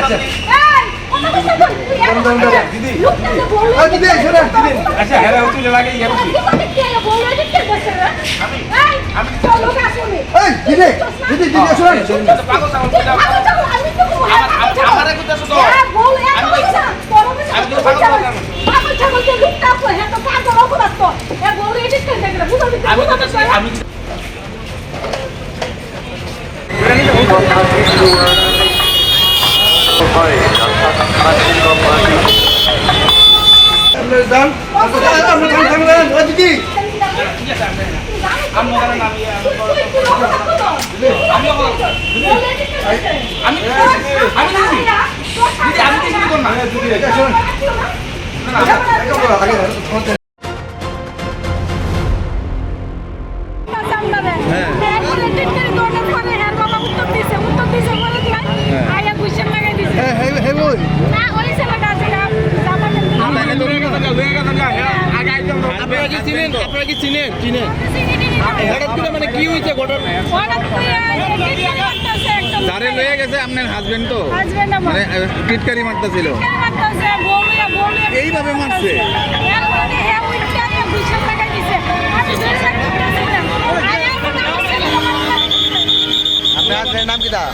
আচ্ছা চলো, আচ্ছা হেরা হচ্ছে লাগে দিদি দিদি দিদি শোনেন। পাগল পাগল করে দাও আমারে কোথা শুধু আমি তো কাছে আমি আপনার যান আপনার থাম থামলেন ও দিদি আমি মনে ইয়া আমি কি চিনেন? আপনারা কি চিনেন? চিনেন। হঠাৎ করে মানে কি হয়েছে ঘটনা? লয়ে গেছে আপনার হাজবেন্ড তো। মানে টিটকারি মারতেছিল। এইভাবে মারছে? আপনার নাম কি দা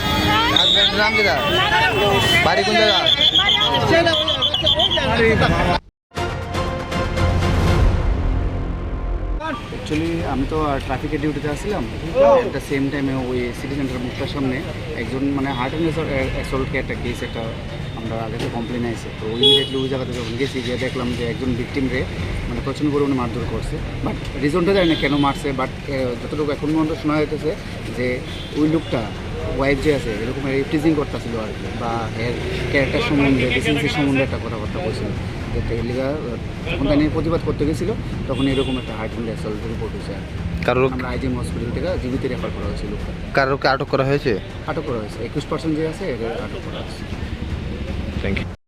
হাজবেন্ডের নাম কি দা বাড়ি কোন জায়গা? অ্যাকচুয়ালি আমি তো ট্রাফিকের ডিউটিতে আসছিলাম। অ্যাট দ্য সেম টাইমে ওই সিটি সেন্টার মুখটার সামনে একজন মানে হার্ট অ্যান্ড অ্যাসল্টকে একটা কেস একটা আমরা আগে তো কমপ্লেন আছে তো ইমিডিয়েটলি ওই জায়গাতে যখন গেছি গিয়ে দেখলাম যে একজন ভিকটিম রে মানে প্রচণ্ড পরিমাণে মারধর করছে। বাট রিজনটা জানি না কেন মারছে বাট যতটুকু এখন পর্যন্ত শোনা যাইতেছে যে ওই লোকটা ওয়াইফ যে আছে এরকম টিজিং করতেছিল আর কি বা এর ক্যারেক্টার সম্বন্ধে ডিসেন্সি সম্বন্ধে একটা কথাবার্তা বলছিল। লিগা যখন তাই নিয়ে প্রতিবাদ করতে গেছিল তখন এরকম একটা হার্ট অ্যান্ড অ্যাসল্ট রিপোর্ট হয়েছে আর কারোর আইজিএম হসপিটাল থেকে জীবিতে রেফার করা হয়েছিল কারোকে আটক করা হয়েছে? আটক করা হয়েছে। একুশ পার্সেন্ট যে আছে এটা আটক করা হয়েছে। Thank you